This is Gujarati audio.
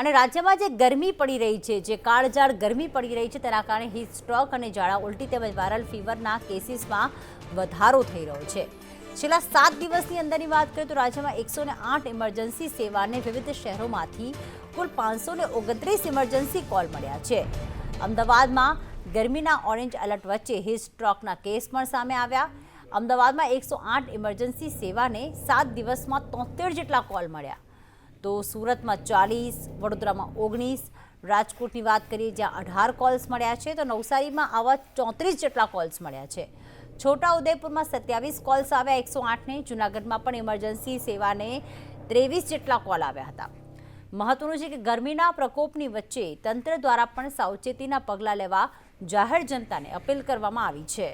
અને રાજ્યમાં જે ગરમી પડી રહી છે, જે કાળઝાળ ગરમી પડી રહી છે, તેના કારણે હીટ સ્ટ્રોક અને ઝાડા ઉલટી તેમજ વાયરલ ફીવરના કેસીસમાં વધારો થઈ રહ્યો છે. છેલ્લા સાત દિવસની અંદરની વાત કરીએ તો રાજ્યમાં એકસો ને આઠ ઇમરજન્સી સેવાને વિવિધ શહેરોમાંથી કુલ પાંચસો ને ઓગણત્રીસ ઇમરજન્સી કોલ મળ્યા છે. અમદાવાદમાં ગરમીના ઓરેન્જ એલર્ટ વચ્ચે હીટ સ્ટ્રોકના કેસ પણ સામે આવ્યા. અમદાવાદમાં એકસો આઠ ઇમરજન્સી સેવાને સાત દિવસમાં તોતેર જેટલા કોલ મળ્યા. તો સુરતમાં ચાલીસ, વડોદરામાં ઓગણીસ, રાજકોટની વાત કરીએ જ્યાં અઢાર કોલ્સ મળ્યા છે, તો નવસારીમાં આવા ચોત્રીસ જેટલા કોલ્સ મળ્યા છે. છોટા ઉદયપુરમાં સત્યાવીસ કોલ્સ આવ્યા, એકસો આઠને. જૂનાગઢમાં પણ ઇમરજન્સી સેવાને ત્રેવીસ જેટલા કોલ આવ્યા હતા. મહત્વનું છે કે ગરમીના પ્રકોપની વચ્ચે તંત્ર દ્વારા પણ સાવચેતીના પગલાં લેવા જાહેર જનતાને અપીલ કરવામાં આવી છે.